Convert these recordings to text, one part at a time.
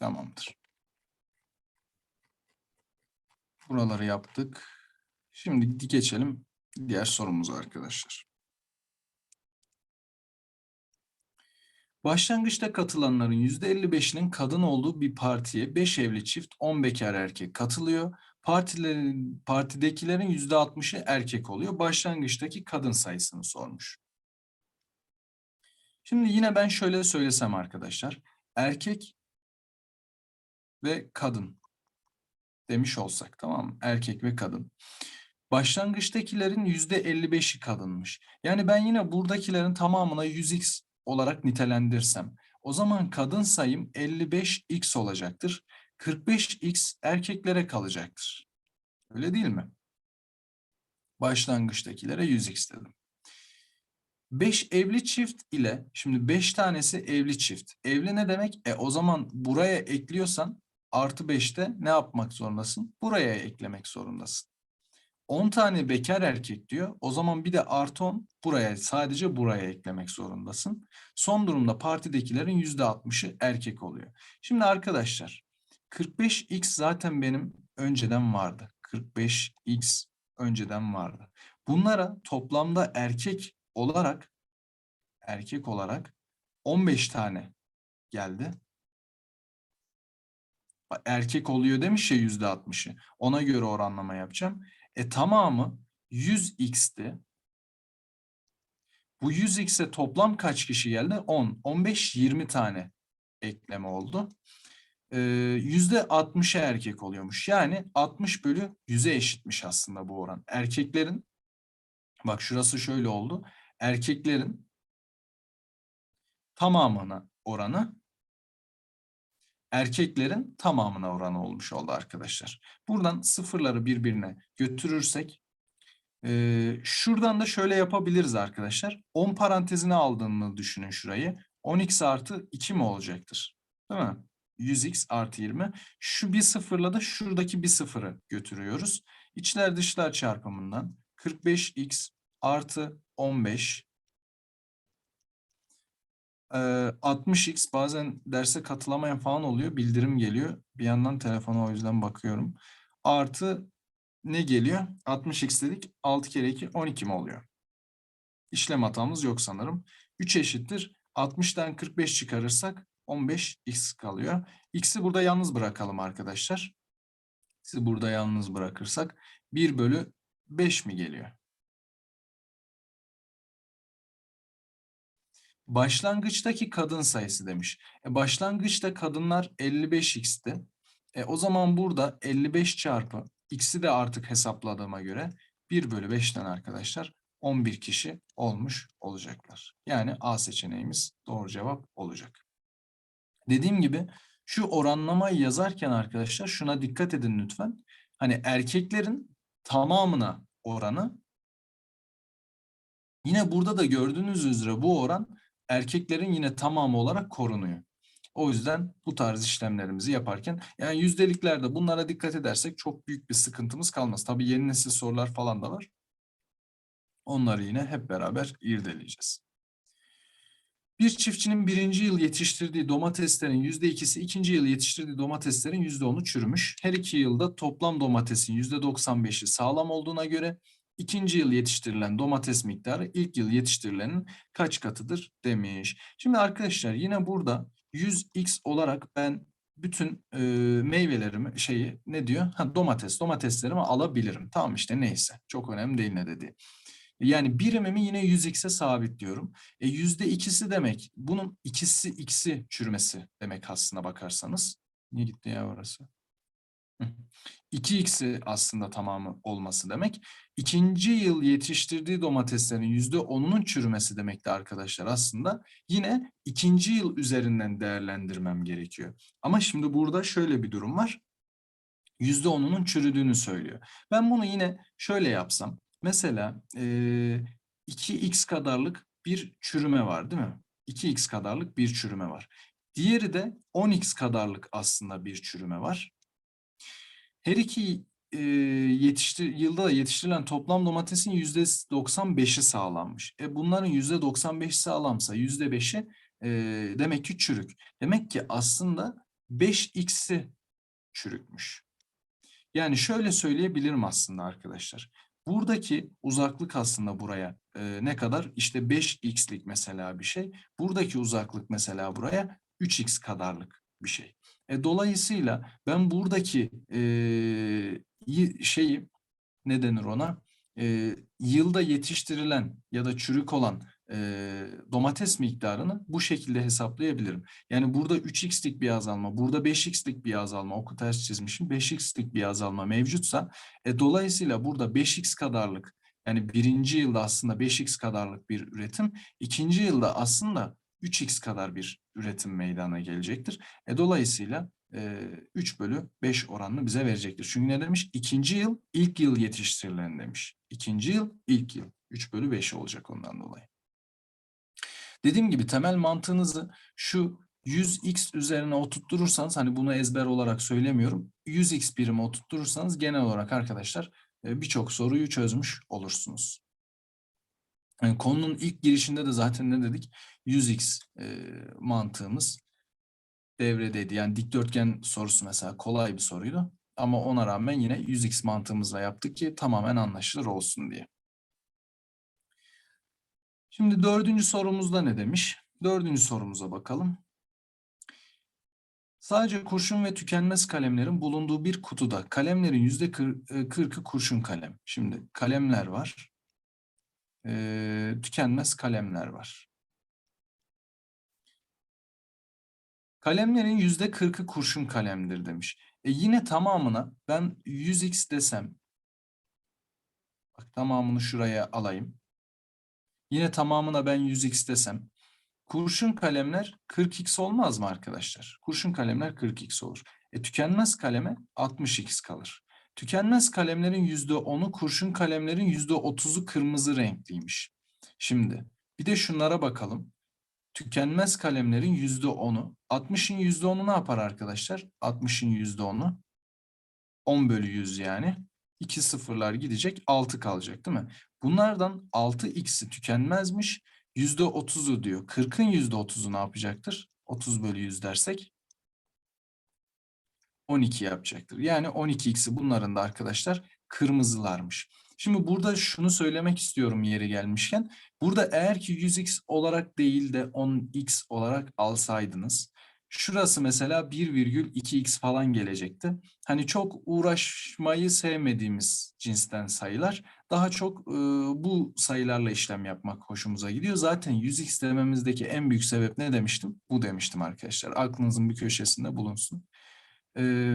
Tamamdır. Buraları yaptık. Şimdi geçelim diğer sorumuza arkadaşlar. Başlangıçta katılanların %55'inin kadın olduğu bir partiye 5 evli çift 10 bekar erkek katılıyor. Partilerin, partidekilerin %60'ı erkek oluyor. Başlangıçtaki kadın sayısını sormuş. Şimdi yine ben şöyle söylesem arkadaşlar. Erkek ve kadın demiş olsak tamam mı? Erkek ve kadın. Başlangıçtakilerin %55'i kadınmış. Yani ben yine buradakilerin tamamına 100x olarak nitelendirsem o zaman kadın sayım 55x olacaktır. 45x erkeklere kalacaktır. Öyle değil mi? Başlangıçtakilere 100x dedim. 5 evli çift ile şimdi 5 tanesi evli çift. Evli ne demek? E o zaman buraya ekliyorsan artı 5'te ne yapmak zorundasın? Buraya eklemek zorundasın. 10 tane bekar erkek diyor. O zaman bir de artı 10 buraya sadece buraya eklemek zorundasın. Son durumda partidekilerin %60'ı erkek oluyor. Şimdi arkadaşlar 45x zaten benim önceden vardı. 45x önceden vardı. Bunlara toplamda erkek olarak erkek olarak 15 tane geldi. Erkek oluyor demiş ya %60'ı. Ona göre oranlama yapacağım. E tamamı 100x'ti. Bu 100x'e toplam kaç kişi geldi? 10. 15, 20 tane ekleme oldu. Ee, %60'a erkek oluyormuş. Yani 60 bölü 100'e eşitmiş aslında bu oran. Erkeklerin, bak şurası şöyle oldu. Erkeklerin tamamına oranı erkeklerin tamamına oranı olmuş oldu arkadaşlar. Buradan sıfırları birbirine götürürsek e, şuradan da şöyle yapabiliriz arkadaşlar. 10 parantezine aldığını düşünün şurayı. 10x artı 2 mi olacaktır? Değil mi? 100x artı 20. Şu bir sıfırla da şuradaki bir sıfırı götürüyoruz. İçler dışlar çarpımından 45x artı 15 ee, 60x bazen derse katılamayan falan oluyor. Bildirim geliyor. Bir yandan telefona o yüzden bakıyorum. Artı ne geliyor? 60x dedik. 6 kere 2 12 mi oluyor? İşlem hatamız yok sanırım. 3 eşittir. 60'tan 45 çıkarırsak 15x kalıyor. X'i burada yalnız bırakalım arkadaşlar. X'i burada yalnız bırakırsak 1 bölü 5 mi geliyor? Başlangıçtaki kadın sayısı demiş. E başlangıçta kadınlar 55x'ti. E o zaman burada 55 çarpı x'i de artık hesapladığıma göre 1 bölü 5'ten arkadaşlar 11 kişi olmuş olacaklar. Yani A seçeneğimiz doğru cevap olacak. Dediğim gibi şu oranlamayı yazarken arkadaşlar şuna dikkat edin lütfen. Hani erkeklerin tamamına oranı yine burada da gördüğünüz üzere bu oran erkeklerin yine tamamı olarak korunuyor. O yüzden bu tarz işlemlerimizi yaparken yani yüzdeliklerde bunlara dikkat edersek çok büyük bir sıkıntımız kalmaz. Tabii yeni nesil sorular falan da var. Onları yine hep beraber irdeleyeceğiz. Bir çiftçinin birinci yıl yetiştirdiği domateslerin yüzde ikisi, ikinci yıl yetiştirdiği domateslerin yüzde onu çürümüş. Her iki yılda toplam domatesin yüzde 95'i sağlam olduğuna göre ikinci yıl yetiştirilen domates miktarı ilk yıl yetiştirilenin kaç katıdır demiş. Şimdi arkadaşlar yine burada 100x olarak ben bütün e, meyvelerimi şeyi ne diyor? Ha, domates, domateslerimi alabilirim. Tamam işte neyse. Çok önemli değil ne dedi. Yani birimimi yine 100x'e sabitliyorum. E yüzde ikisi demek. Bunun ikisi x'i çürümesi demek aslına bakarsanız. Niye gitti ya orası? 2x'i aslında tamamı olması demek. İkinci yıl yetiştirdiği domateslerin yüzde onunun çürümesi demekti arkadaşlar aslında. Yine ikinci yıl üzerinden değerlendirmem gerekiyor. Ama şimdi burada şöyle bir durum var. Yüzde onunun çürüdüğünü söylüyor. Ben bunu yine şöyle yapsam. Mesela e, 2x kadarlık bir çürüme var değil mi? 2x kadarlık bir çürüme var. Diğeri de 10x kadarlık aslında bir çürüme var. Her iki e, yetiştir, yılda yetiştirilen toplam domatesin yüzde 95'i sağlanmış. E bunların yüzde 95'i sağlamsa yüzde 5'i e, demek ki çürük. Demek ki aslında 5x'i çürükmüş. Yani şöyle söyleyebilirim aslında arkadaşlar. Buradaki uzaklık aslında buraya e, ne kadar? İşte 5x'lik mesela bir şey. Buradaki uzaklık mesela buraya 3x kadarlık bir şey. E, dolayısıyla ben buradaki e, şeyi ne denir ona? E, yılda yetiştirilen ya da çürük olan e, domates miktarını bu şekilde hesaplayabilirim. Yani burada 3x'lik bir azalma, burada 5x'lik bir azalma, oku ters çizmişim, 5x'lik bir azalma mevcutsa e, dolayısıyla burada 5x kadarlık yani birinci yılda aslında 5x kadarlık bir üretim, ikinci yılda aslında 3x kadar bir üretim meydana gelecektir. E, dolayısıyla e, 3 bölü 5 oranını bize verecektir. Çünkü ne demiş? İkinci yıl ilk yıl yetiştirilen demiş. İkinci yıl ilk yıl. 3 bölü 5 olacak ondan dolayı. Dediğim gibi temel mantığınızı şu 100x üzerine oturtturursanız hani bunu ezber olarak söylemiyorum. 100x birimi oturtturursanız genel olarak arkadaşlar e, birçok soruyu çözmüş olursunuz. Yani konunun ilk girişinde de zaten ne dedik? 100x e, mantığımız devredeydi. Yani dikdörtgen sorusu mesela kolay bir soruydu. Ama ona rağmen yine 100x mantığımızla yaptık ki tamamen anlaşılır olsun diye. Şimdi dördüncü sorumuzda ne demiş? Dördüncü sorumuza bakalım. Sadece kurşun ve tükenmez kalemlerin bulunduğu bir kutuda kalemlerin yüzde kırkı kurşun kalem. Şimdi kalemler var. Ee, tükenmez kalemler var. Kalemlerin yüzde kırkı kurşun kalemdir demiş. E yine tamamına ben 100x desem, bak tamamını şuraya alayım. Yine tamamına ben 100x desem, kurşun kalemler 40x olmaz mı arkadaşlar? Kurşun kalemler 40x olur. E tükenmez kaleme 60x kalır. Tükenmez kalemlerin %10'u, kurşun kalemlerin %30'u kırmızı renkliymiş. Şimdi bir de şunlara bakalım. Tükenmez kalemlerin %10'u. 60'ın %10'u ne yapar arkadaşlar? 60'ın %10'u 10 bölü 100 yani. 2 sıfırlar gidecek 6 kalacak değil mi? Bunlardan 6x'i tükenmezmiş. %30'u diyor. 40'ın %30'u ne yapacaktır? 30 bölü 100 dersek 12 yapacaktır. Yani 12x'i bunların da arkadaşlar kırmızılarmış. Şimdi burada şunu söylemek istiyorum yeri gelmişken. Burada eğer ki 100x olarak değil de 10x olarak alsaydınız. Şurası mesela 1,2x falan gelecekti. Hani çok uğraşmayı sevmediğimiz cinsten sayılar. Daha çok e, bu sayılarla işlem yapmak hoşumuza gidiyor. Zaten 100x dememizdeki en büyük sebep ne demiştim? Bu demiştim arkadaşlar. Aklınızın bir köşesinde bulunsun. E,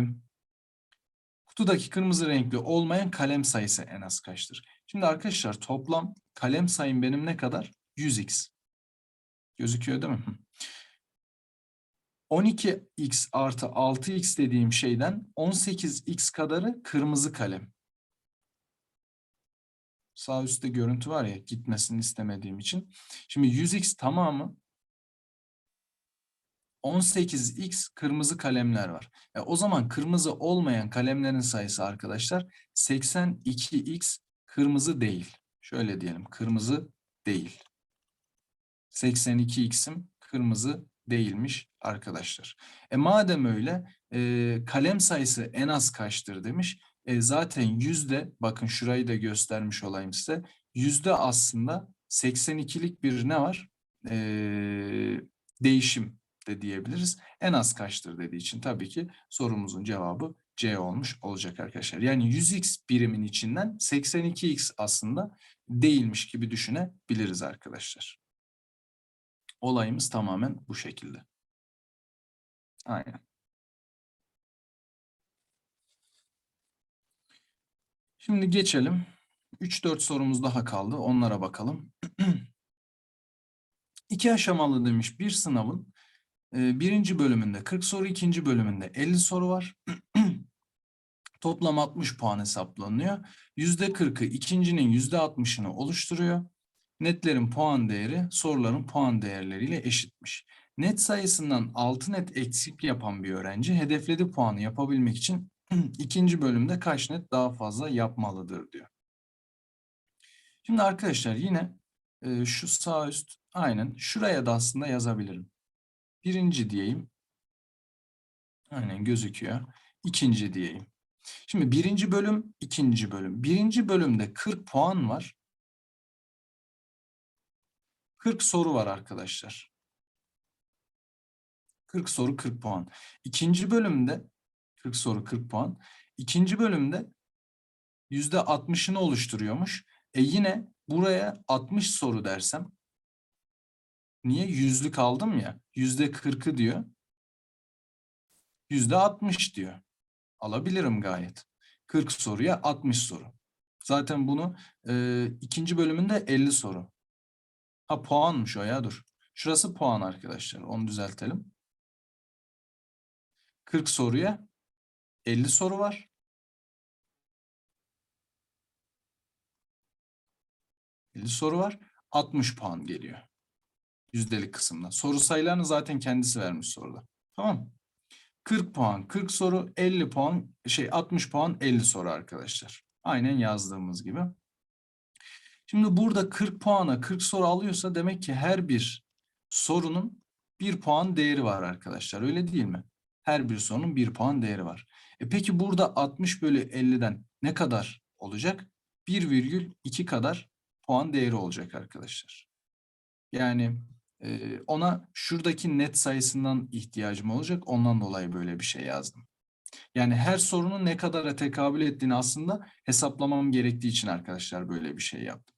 kutudaki kırmızı renkli olmayan kalem sayısı en az kaçtır? Şimdi arkadaşlar toplam kalem sayım benim ne kadar? 100x. Gözüküyor değil mi? 12x artı 6x dediğim şeyden 18x kadarı kırmızı kalem. Sağ üstte görüntü var ya gitmesini istemediğim için. Şimdi 100x tamamı 18x kırmızı kalemler var. E, o zaman kırmızı olmayan kalemlerin sayısı arkadaşlar 82x kırmızı değil. Şöyle diyelim kırmızı değil. 82x'im kırmızı değilmiş arkadaşlar. E madem öyle e, kalem sayısı en az kaçtır demiş. E, zaten yüzde bakın şurayı da göstermiş olayım size. Yüzde aslında 82'lik bir ne var? E, değişim de diyebiliriz. En az kaçtır dediği için tabii ki sorumuzun cevabı C olmuş olacak arkadaşlar. Yani 100x birimin içinden 82x aslında değilmiş gibi düşünebiliriz arkadaşlar. Olayımız tamamen bu şekilde. Aynen. Şimdi geçelim. 3-4 sorumuz daha kaldı. Onlara bakalım. İki aşamalı demiş bir sınavın birinci bölümünde 40 soru, ikinci bölümünde 50 soru var. Toplam 60 puan hesaplanıyor. %40'ı ikincinin %60'ını oluşturuyor. Netlerin puan değeri soruların puan değerleriyle eşitmiş. Net sayısından 6 net eksik yapan bir öğrenci hedeflediği puanı yapabilmek için ikinci bölümde kaç net daha fazla yapmalıdır diyor. Şimdi arkadaşlar yine e, şu sağ üst aynen şuraya da aslında yazabilirim. Birinci diyeyim. Aynen gözüküyor. İkinci diyeyim. Şimdi birinci bölüm, ikinci bölüm. Birinci bölümde 40 puan var. 40 soru var arkadaşlar. 40 soru 40 puan. İkinci bölümde 40 soru 40 puan. İkinci bölümde yüzde 60'ını oluşturuyormuş. E yine buraya 60 soru dersem niye yüzlük aldım ya? Yüzde 40'ı diyor. Yüzde 60 diyor. Alabilirim gayet. 40 soruya 60 soru. Zaten bunu e, ikinci bölümünde 50 soru. Ha puanmış o ya dur. Şurası puan arkadaşlar. Onu düzeltelim. 40 soruya 50 soru var. ...50 soru var. 60 puan geliyor. Yüzdelik kısımda. Soru sayılarını zaten kendisi vermiş soruda. Tamam mı? 40 puan 40 soru 50 puan şey 60 puan 50 soru arkadaşlar. Aynen yazdığımız gibi. Şimdi burada 40 puana 40 soru alıyorsa demek ki her bir sorunun bir puan değeri var arkadaşlar. Öyle değil mi? Her bir sorunun bir puan değeri var. E peki burada 60 bölü 50'den ne kadar olacak? 1,2 kadar puan değeri olacak arkadaşlar. Yani ona şuradaki net sayısından ihtiyacım olacak. Ondan dolayı böyle bir şey yazdım. Yani her sorunun ne kadara tekabül ettiğini aslında hesaplamam gerektiği için arkadaşlar böyle bir şey yaptım.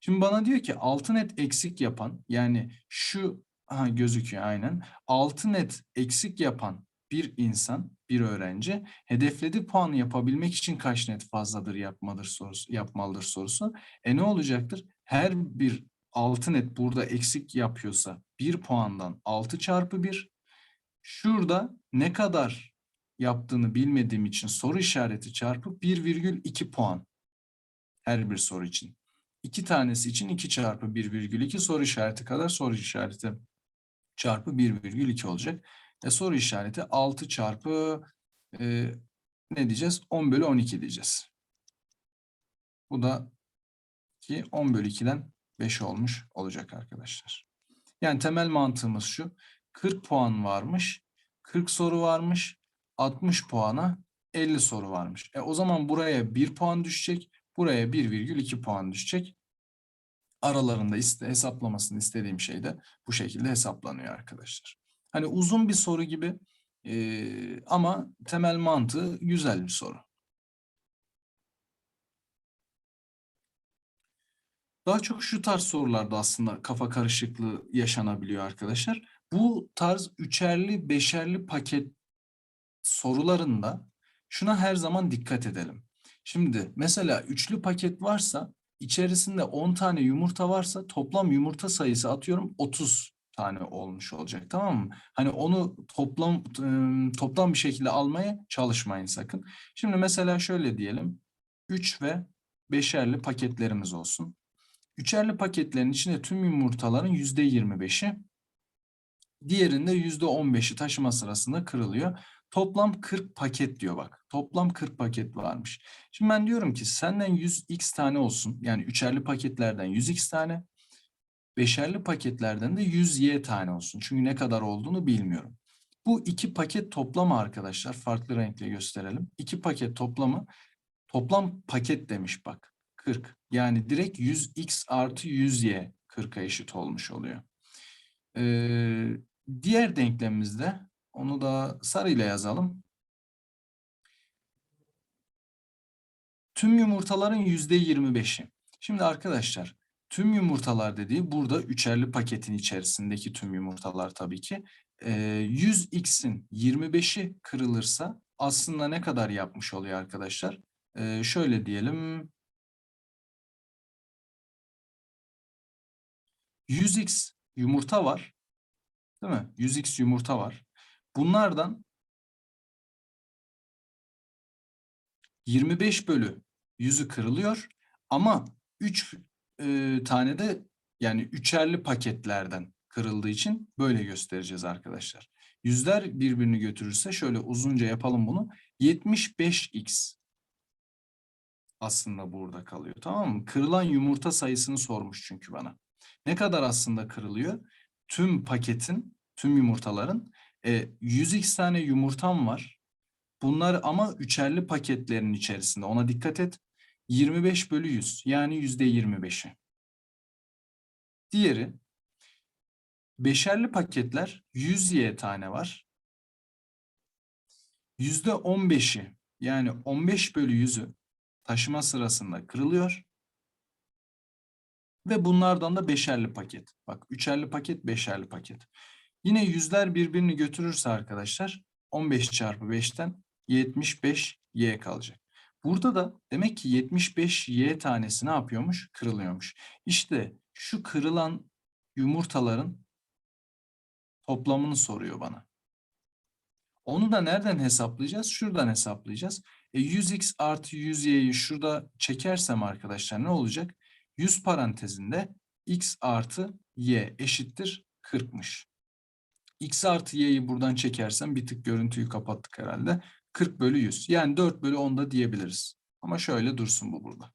Şimdi bana diyor ki 6 net eksik yapan yani şu aha gözüküyor aynen. 6 net eksik yapan bir insan, bir öğrenci hedeflediği puanı yapabilmek için kaç net fazladır yapmalıdır sorusu, yapmalıdır sorusu. E ne olacaktır? Her bir 6 net burada eksik yapıyorsa 1 puandan 6 çarpı 1. Şurada ne kadar yaptığını bilmediğim için soru işareti çarpı 1,2 puan. Her bir soru için. İki tanesi için 2 çarpı 1,2 soru işareti kadar soru işareti çarpı 1,2 olacak. E soru işareti 6 çarpı e, ne diyeceğiz? 10 bölü 12 diyeceğiz. Bu da ki 10 bölü 2'den 5 olmuş olacak arkadaşlar. Yani temel mantığımız şu. 40 puan varmış. 40 soru varmış. 60 puana 50 soru varmış. E o zaman buraya 1 puan düşecek. Buraya 1,2 puan düşecek. Aralarında iste, hesaplamasını istediğim şey de bu şekilde hesaplanıyor arkadaşlar. Hani uzun bir soru gibi e, ama temel mantığı güzel bir soru. Daha çok şu tarz sorularda aslında kafa karışıklığı yaşanabiliyor arkadaşlar. Bu tarz üçerli, beşerli paket sorularında şuna her zaman dikkat edelim. Şimdi mesela üçlü paket varsa içerisinde 10 tane yumurta varsa toplam yumurta sayısı atıyorum 30 tane olmuş olacak tamam mı? Hani onu toplam toplam bir şekilde almaya çalışmayın sakın. Şimdi mesela şöyle diyelim. 3 ve beşerli paketlerimiz olsun. Üçerli paketlerin içinde tüm yumurtaların yüzde 25'i diğerinde yüzde 15'i taşıma sırasında kırılıyor. Toplam 40 paket diyor bak. Toplam 40 paket varmış. Şimdi ben diyorum ki senden 100x tane olsun. Yani üçerli paketlerden 100x tane. Beşerli paketlerden de 100y tane olsun. Çünkü ne kadar olduğunu bilmiyorum. Bu iki paket toplamı arkadaşlar farklı renkle gösterelim. İki paket toplamı toplam paket demiş bak 40. Yani direkt 100x artı 100y 40'a eşit olmuş oluyor. Ee, diğer denklemimizde onu da sarıyla yazalım. Tüm yumurtaların yüzde 25'i. Şimdi arkadaşlar tüm yumurtalar dediği burada üçerli paketin içerisindeki tüm yumurtalar tabii ki. Ee, 100x'in 25'i kırılırsa aslında ne kadar yapmış oluyor arkadaşlar? Ee, şöyle diyelim 100x yumurta var. Değil mi? 100x yumurta var. Bunlardan 25 bölü 100'ü kırılıyor ama 3 e, tane de yani üçerli paketlerden kırıldığı için böyle göstereceğiz arkadaşlar. Yüzler birbirini götürürse şöyle uzunca yapalım bunu. 75x aslında burada kalıyor tamam mı? Kırılan yumurta sayısını sormuş çünkü bana. Ne kadar aslında kırılıyor? Tüm paketin, tüm yumurtaların E, 100x tane yumurtam var. Bunlar ama üçerli paketlerin içerisinde. Ona dikkat et. 25 bölü 100 yani yüzde 25'i. Diğeri beşerli paketler 100 y tane var. Yüzde 15'i yani 15 bölü 100'ü taşıma sırasında kırılıyor. Ve bunlardan da beşerli paket. Bak üçerli paket, beşerli paket. Yine yüzler birbirini götürürse arkadaşlar 15 çarpı 5'ten 75 y kalacak. Burada da demek ki 75 y tanesi ne yapıyormuş? Kırılıyormuş. İşte şu kırılan yumurtaların toplamını soruyor bana. Onu da nereden hesaplayacağız? Şuradan hesaplayacağız. E 100x artı 100y'yi şurada çekersem arkadaşlar ne olacak? 100 parantezinde x artı y eşittir 40'mış. x artı y'yi buradan çekersem bir tık görüntüyü kapattık herhalde. 40 bölü 100. Yani 4 bölü 10 da diyebiliriz. Ama şöyle dursun bu burada.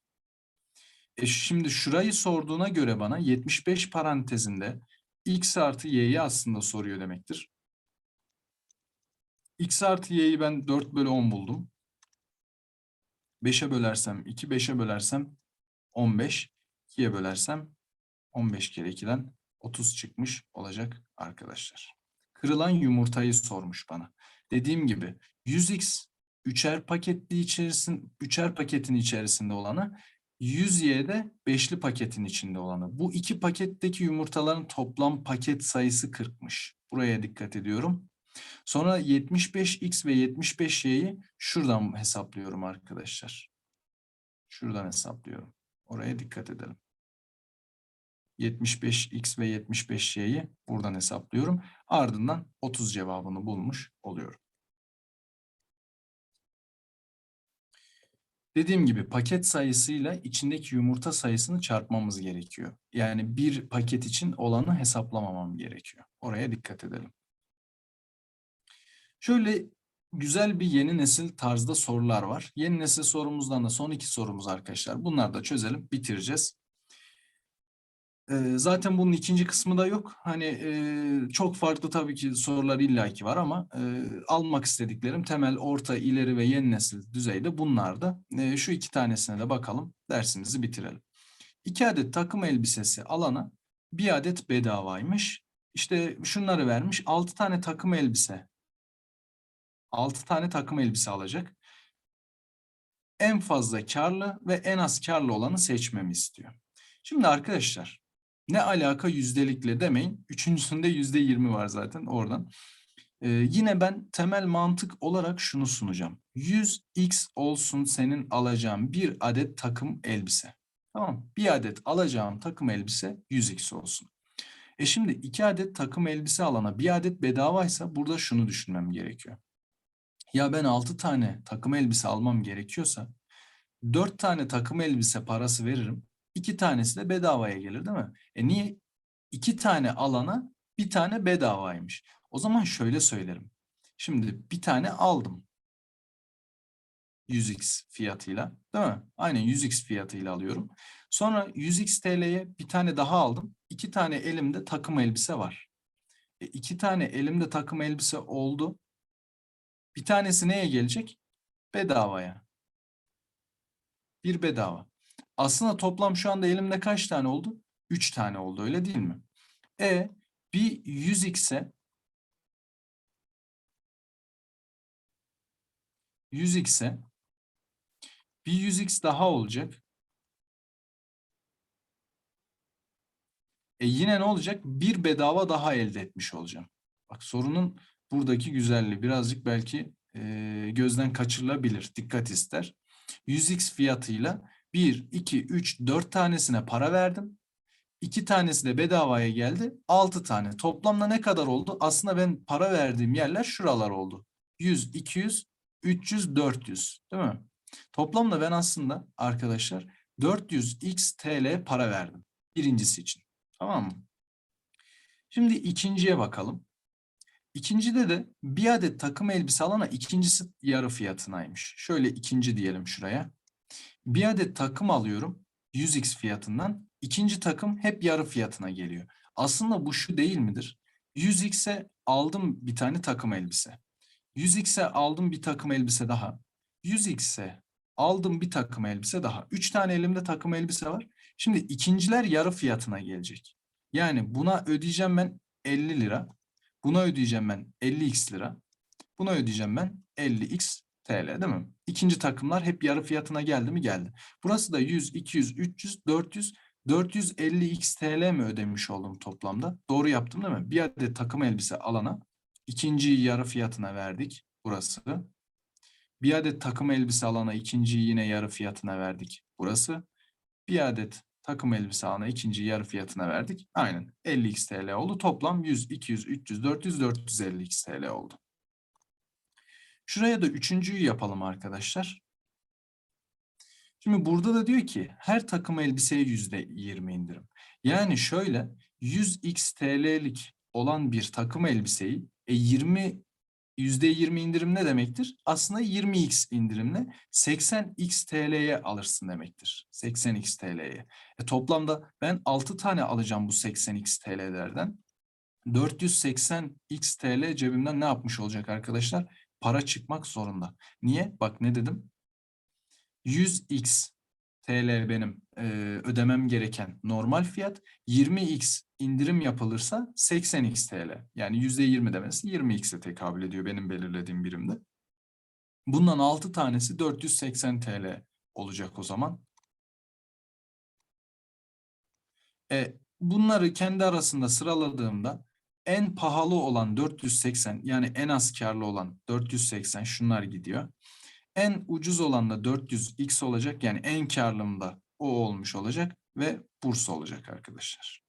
E şimdi şurayı sorduğuna göre bana 75 parantezinde x artı y'yi aslında soruyor demektir. x artı y'yi ben 4 bölü 10 buldum. 5'e bölersem 2, 5'e bölersem 15, 2'ye bölersem 15 kere 2'den 30 çıkmış olacak arkadaşlar. Kırılan yumurtayı sormuş bana. Dediğim gibi 100x üçer paketli içerisinde üçer paketin içerisinde olanı 100y'de beşli paketin içinde olanı. Bu iki paketteki yumurtaların toplam paket sayısı 40'mış. Buraya dikkat ediyorum. Sonra 75x ve 75y'yi şuradan hesaplıyorum arkadaşlar. Şuradan hesaplıyorum. Oraya dikkat edelim. 75x ve 75y'yi buradan hesaplıyorum. Ardından 30 cevabını bulmuş oluyorum. Dediğim gibi paket sayısıyla içindeki yumurta sayısını çarpmamız gerekiyor. Yani bir paket için olanı hesaplamamam gerekiyor. Oraya dikkat edelim. Şöyle güzel bir yeni nesil tarzda sorular var. Yeni nesil sorumuzdan da son iki sorumuz arkadaşlar. Bunları da çözelim, bitireceğiz. Zaten bunun ikinci kısmı da yok. Hani e, çok farklı tabii ki sorular illaki var ama e, almak istediklerim temel, orta, ileri ve yeni nesil düzeyde bunlar E, şu iki tanesine de bakalım, dersimizi bitirelim. İki adet takım elbisesi alana bir adet bedavaymış. İşte şunları vermiş, altı tane takım elbise. Altı tane takım elbise alacak. En fazla karlı ve en az karlı olanı seçmemi istiyor. Şimdi arkadaşlar ne alaka yüzdelikle demeyin. Üçüncüsünde yüzde yirmi var zaten oradan. Ee, yine ben temel mantık olarak şunu sunacağım. 100x olsun senin alacağın bir adet takım elbise. Tamam Bir adet alacağım takım elbise 100x olsun. E şimdi iki adet takım elbise alana bir adet bedavaysa burada şunu düşünmem gerekiyor. Ya ben altı tane takım elbise almam gerekiyorsa dört tane takım elbise parası veririm. İki tanesi de bedavaya gelir değil mi? E niye? İki tane alana bir tane bedavaymış. O zaman şöyle söylerim. Şimdi bir tane aldım. 100x fiyatıyla değil mi? Aynen 100x fiyatıyla alıyorum. Sonra 100x TL'ye bir tane daha aldım. İki tane elimde takım elbise var. E iki tane elimde takım elbise oldu. Bir tanesi neye gelecek? Bedavaya. Bir bedava. Aslında toplam şu anda elimde kaç tane oldu? 3 tane oldu öyle değil mi? E bir 100x'e 100x'e bir 100x daha olacak. E yine ne olacak? Bir bedava daha elde etmiş olacağım. Bak sorunun buradaki güzelliği birazcık belki e, gözden kaçırılabilir. Dikkat ister. 100x fiyatıyla 1, 2, 3, 4 tanesine para verdim. 2 tanesi de bedavaya geldi. 6 tane. Toplamda ne kadar oldu? Aslında ben para verdiğim yerler şuralar oldu. 100, 200, 300, 400. Değil mi? Toplamda ben aslında arkadaşlar 400x TL para verdim. Birincisi için. Tamam mı? Şimdi ikinciye bakalım. İkincide de bir adet takım elbise alana ikincisi yarı fiyatınaymış. Şöyle ikinci diyelim şuraya. Bir adet takım alıyorum 100x fiyatından. İkinci takım hep yarı fiyatına geliyor. Aslında bu şu değil midir? 100x'e aldım bir tane takım elbise. 100x'e aldım bir takım elbise daha. 100x'e aldım bir takım elbise daha. 3 tane elimde takım elbise var. Şimdi ikinciler yarı fiyatına gelecek. Yani buna ödeyeceğim ben 50 lira. Buna ödeyeceğim ben 50x lira. Buna ödeyeceğim ben 50x TL değil mi? İkinci takımlar hep yarı fiyatına geldi mi? Geldi. Burası da 100, 200, 300, 400, 450x TL mi ödemiş oldum toplamda? Doğru yaptım değil mi? Bir adet takım elbise alana ikinciyi yarı fiyatına verdik. Burası. Bir adet takım elbise alana ikinciyi yine yarı fiyatına verdik. Burası. Bir adet takım elbise alana ikinciyi yarı fiyatına verdik. Aynen 50x TL oldu. Toplam 100, 200, 300, 400, 450x TL oldu. Şuraya da üçüncüyü yapalım arkadaşlar. Şimdi burada da diyor ki her takım elbiseye yüzde yirmi indirim. Yani şöyle 100x TL'lik olan bir takım elbiseyi e 20 yüzde 20 indirim ne demektir? Aslında 20x indirimle 80x TL'ye alırsın demektir. 80x TL'ye. E toplamda ben 6 tane alacağım bu 80x TL'lerden. 480x TL cebimden ne yapmış olacak arkadaşlar? Para çıkmak zorunda. Niye? Bak ne dedim? 100x TL benim e, ödemem gereken normal fiyat. 20x indirim yapılırsa 80x TL. Yani %20 demesi 20x'e tekabül ediyor benim belirlediğim birimde. Bundan 6 tanesi 480 TL olacak o zaman. E, bunları kendi arasında sıraladığımda en pahalı olan 480 yani en az karlı olan 480 şunlar gidiyor. En ucuz olan da 400x olacak. Yani en karlım da o olmuş olacak ve Bursa olacak arkadaşlar.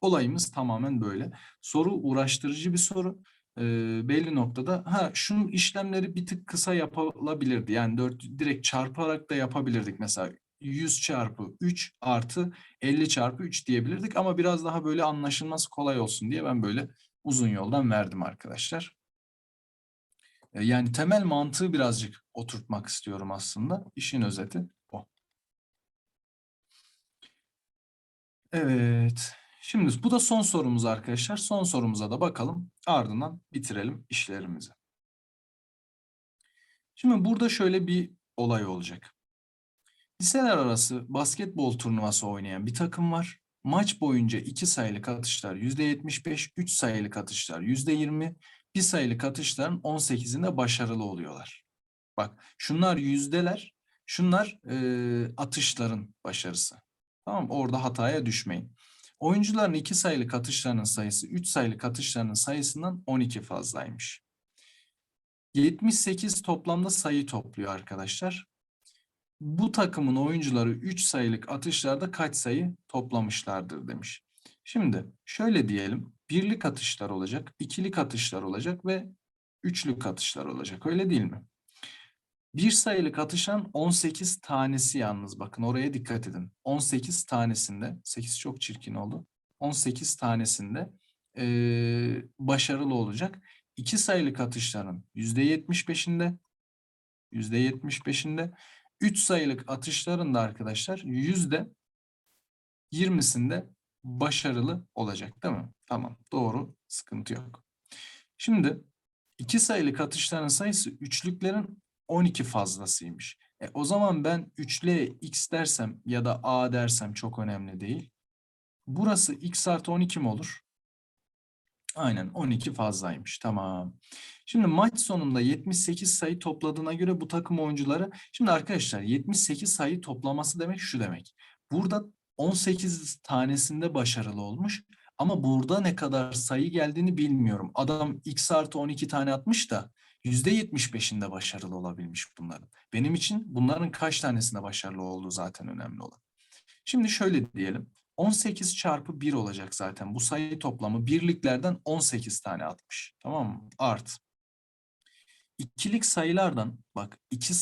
Olayımız tamamen böyle. Soru uğraştırıcı bir soru. Ee, belli noktada ha şunun işlemleri bir tık kısa yapılabilirdi. Yani 4 direkt çarparak da yapabilirdik. Mesela 100 çarpı 3 artı 50 çarpı 3 diyebilirdik ama biraz daha böyle anlaşılması kolay olsun diye ben böyle uzun yoldan verdim arkadaşlar. E, yani temel mantığı birazcık oturtmak istiyorum aslında. İşin özeti o. Evet. Şimdi bu da son sorumuz arkadaşlar. Son sorumuza da bakalım. Ardından bitirelim işlerimizi. Şimdi burada şöyle bir olay olacak. Liseler arası basketbol turnuvası oynayan bir takım var. Maç boyunca 2 sayılık atışlar %75, 3 sayılık atışlar %20, bir sayılık atışların 18'inde başarılı oluyorlar. Bak şunlar yüzdeler, şunlar e, atışların başarısı. Tamam Orada hataya düşmeyin. Oyuncuların 2 sayılık atışlarının sayısı 3 sayılık atışlarının sayısından 12 fazlaymış. 78 toplamda sayı topluyor arkadaşlar. Bu takımın oyuncuları 3 sayılık atışlarda kaç sayı toplamışlardır demiş. Şimdi şöyle diyelim. Birlik atışlar olacak, ikilik atışlar olacak ve üçlük atışlar olacak. Öyle değil mi? Bir sayılık atışan 18 tanesi yalnız bakın oraya dikkat edin. 18 tanesinde, 8 çok çirkin oldu. 18 tanesinde e, başarılı olacak. İki sayılık atışların %75'inde, %75'inde, 3 sayılık atışların da arkadaşlar %20'sinde başarılı olacak değil mi? Tamam doğru sıkıntı yok. Şimdi iki sayılı atışların sayısı üçlüklerin 12 fazlasıymış. E, o zaman ben üçlüye x dersem ya da a dersem çok önemli değil. Burası x artı 12 mi olur? Aynen 12 fazlaymış. Tamam. Şimdi maç sonunda 78 sayı topladığına göre bu takım oyuncuları şimdi arkadaşlar 78 sayı toplaması demek şu demek. Burada 18 tanesinde başarılı olmuş. Ama burada ne kadar sayı geldiğini bilmiyorum. Adam x artı 12 tane atmış da %75'inde başarılı olabilmiş bunların. Benim için bunların kaç tanesinde başarılı olduğu zaten önemli olan. Şimdi şöyle diyelim. 18 çarpı 1 olacak zaten. Bu sayı toplamı birliklerden 18 tane atmış. Tamam mı? Art. İkilik sayılardan bak iki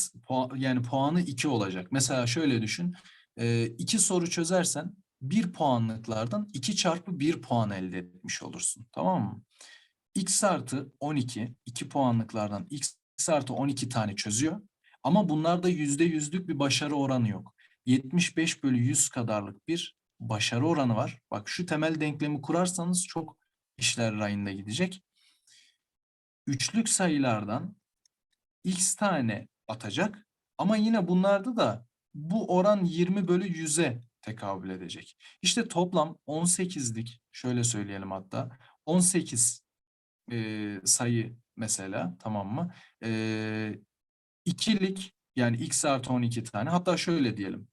yani puanı 2 olacak. Mesela şöyle düşün e, iki soru çözersen bir puanlıklardan 2 çarpı 1 puan elde etmiş olursun. Tamam mı? x artı 12, 2 puanlıklardan x artı 12 tane çözüyor. Ama bunlarda yüzde yüzlük bir başarı oranı yok. 75 bölü 100 kadarlık bir başarı oranı var. Bak şu temel denklemi kurarsanız çok işler rayında gidecek. Üçlük sayılardan x tane atacak ama yine bunlarda da bu oran 20 bölü 100'e tekabül edecek. İşte toplam 18'lik şöyle söyleyelim hatta 18 e, sayı mesela tamam mı? E, ikilik yani x artı 12 tane hatta şöyle diyelim.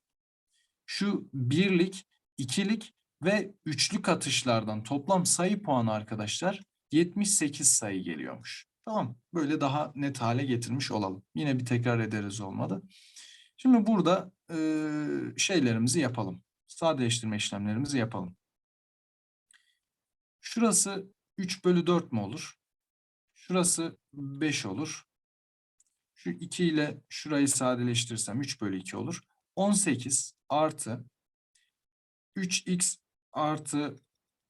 Şu birlik, ikilik ve üçlük atışlardan toplam sayı puanı arkadaşlar 78 sayı geliyormuş. Tamam böyle daha net hale getirmiş olalım. Yine bir tekrar ederiz olmadı. Şimdi burada e, şeylerimizi yapalım. Sadeleştirme işlemlerimizi yapalım. Şurası 3 bölü 4 mü olur? Şurası 5 olur. Şu 2 ile şurayı sadeleştirirsem 3 bölü 2 olur. 18 artı 3x artı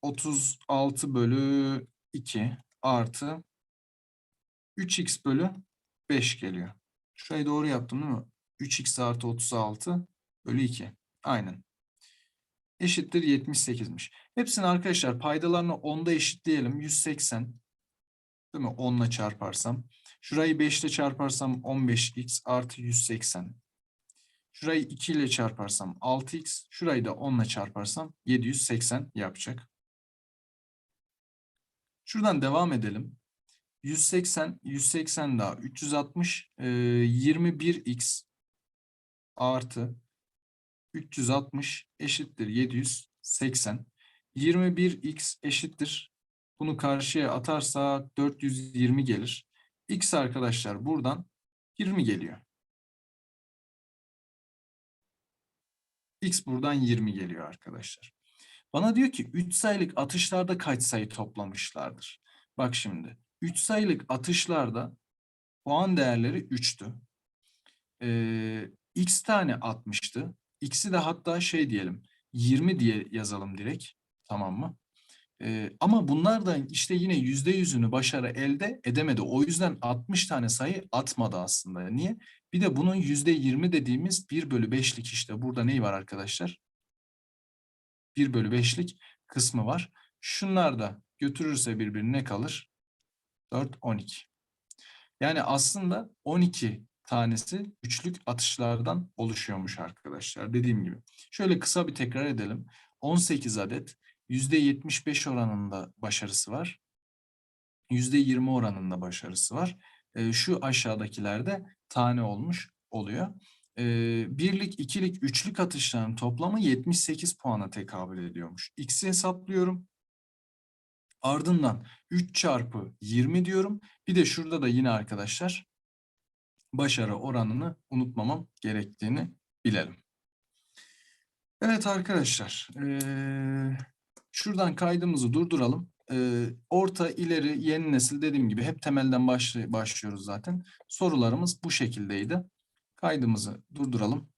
36 bölü 2 artı 3x bölü 5 geliyor. Şurayı doğru yaptım değil mi? 3x artı 36 bölü 2. Aynen. Eşittir 78'miş. Hepsini arkadaşlar paydalarını 10'da eşitleyelim. 180. Değil mi? 10 ile çarparsam. Şurayı 5 ile çarparsam 15x artı 180. Şurayı 2 ile çarparsam 6x. Şurayı da 10 ile çarparsam 780 yapacak. Şuradan devam edelim. 180, 180 daha 360, e, 21x artı 360 eşittir 780. 21x eşittir. Bunu karşıya atarsak 420 gelir. X arkadaşlar buradan 20 geliyor. X buradan 20 geliyor arkadaşlar. Bana diyor ki 3 sayılık atışlarda kaç sayı toplamışlardır? Bak şimdi 3 sayılık atışlarda puan değerleri 3'tü. Ee, X tane atmıştı. X'i de hatta şey diyelim 20 diye yazalım direkt. Tamam mı? Ee, ama bunlardan işte yine yüzde yüzünü başarı elde edemedi. O yüzden 60 tane sayı atmadı aslında. Niye? Bir de bunun yüzde 20 dediğimiz 1 bölü 5'lik işte. Burada neyi var arkadaşlar? 1 bölü 5'lik kısmı var. Şunlar da götürürse birbirine kalır. 4, 12. Yani aslında 12 tanesi üçlük atışlardan oluşuyormuş arkadaşlar. Dediğim gibi. Şöyle kısa bir tekrar edelim. 18 adet %75 oranında başarısı var. %20 oranında başarısı var. E, şu aşağıdakilerde tane olmuş oluyor. E, birlik, ikilik, üçlük atışların toplamı 78 puana tekabül ediyormuş. X'i hesaplıyorum. Ardından 3 çarpı 20 diyorum. Bir de şurada da yine arkadaşlar başarı oranını unutmamam gerektiğini bilelim. Evet arkadaşlar. Ee, şuradan kaydımızı durduralım. Ee, orta, ileri, yeni nesil dediğim gibi hep temelden başlıyoruz zaten. Sorularımız bu şekildeydi. Kaydımızı durduralım.